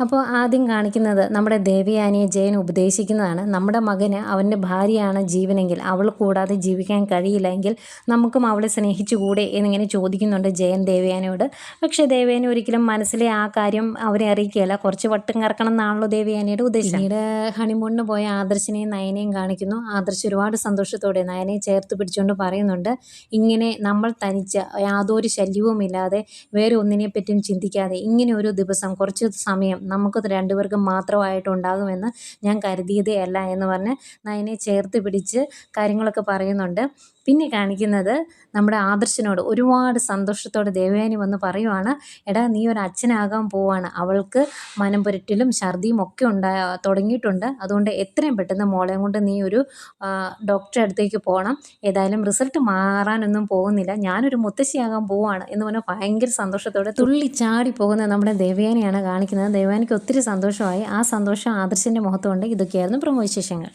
അപ്പോൾ ആദ്യം കാണിക്കുന്നത് നമ്മുടെ ദേവയാനിയെ ജയൻ ഉപദേശിക്കുന്നതാണ്. നമ്മുടെ മകന് അവന്റെ ഭാര്യയാണ് ജീവനെങ്കിൽ അവൾ കൂടാതെ ജീവിക്കാൻ കഴിയില്ലെങ്കിൽ നമുക്കും അവളെ സ്നേഹിച്ചുകൂടെ എന്നിങ്ങനെ ചോദിക്കുന്നുണ്ട് ജയൻ ദേവയാനിയോട്. പക്ഷേ ദേവയാനി ഒരിക്കലും മനസ്സിലെ ആ കാര്യം അവരെ അറിയിക്കുകയല്ല. കുറച്ച് വട്ടം കറക്കണം എന്നാണല്ലോ ദേവയാനിയുടെ ഉദ്ദേശം. ഹണിമൂണിന് പോയ ആദർശിനെയും നയനെയും കാണിക്കുന്നു. ആദർശ് ഒരുപാട് സന്തോഷത്തോടെ നയനെ ചേർത്ത് പിടിച്ചുകൊണ്ട് പറയുന്നുണ്ട് ഇങ്ങനെ നമ്മൾ തനിച്ച യാതൊരു ശല്യവുമില്ലാതെ വേറെ ഒന്നിനെ പറ്റിയും ചിന്തിക്കാതെ ഇങ്ങനെ ഒരു ദിവസം കുറച്ച് സമയം നമുക്ക് രണ്ടുപേർക്കും മാത്രമായിട്ടുണ്ടാകുമെന്ന് ഞാൻ കരുതിയതേ അല്ല എന്ന് പറഞ്ഞ് നയനെ ചേർത്ത് പിടിച്ച് കാര്യങ്ങളൊക്കെ പറയുന്നുണ്ട്. പിന്നെ കാണിക്കുന്നത് നമ്മുടെ ആദർശനോട് ഒരുപാട് സന്തോഷത്തോടെ ദേവയാനി വന്ന് പറയുവാണ് എടാ നീ ഒരു അച്ഛനാകാൻ പോവാണ്. അവൾക്ക് മനം പുരട്ടിലും ഛർദിയും ഒക്കെ ഉണ്ടാ തുടങ്ങിയിട്ടുണ്ട്. അതുകൊണ്ട് എത്രയും പെട്ടെന്ന് മോളെയും കൊണ്ട് നീ ഒരു ഡോക്ടറെ അടുത്തേക്ക് പോകണം ഏതായാലും റിസൾട്ട് മാറാനൊന്നും പോകുന്നില്ല. ഞാനൊരു മുത്തശ്ശിയാകാൻ പോവാണ്. എന്ന് പറഞ്ഞാൽ ഭയങ്കര സന്തോഷത്തോടെ തുള്ളി ചാടി പോകുന്ന നമ്മുടെ ദേവയാനിയാണ് കാണിക്കുന്നത്. ദേവയാനിക്ക് ഒത്തിരി സന്തോഷമായി. ആ സന്തോഷം ആദർശിന്റെ മുഖത്തുകൊണ്ട് ഇതൊക്കെയായിരുന്നു പ്രമോ വിശേഷങ്ങൾ.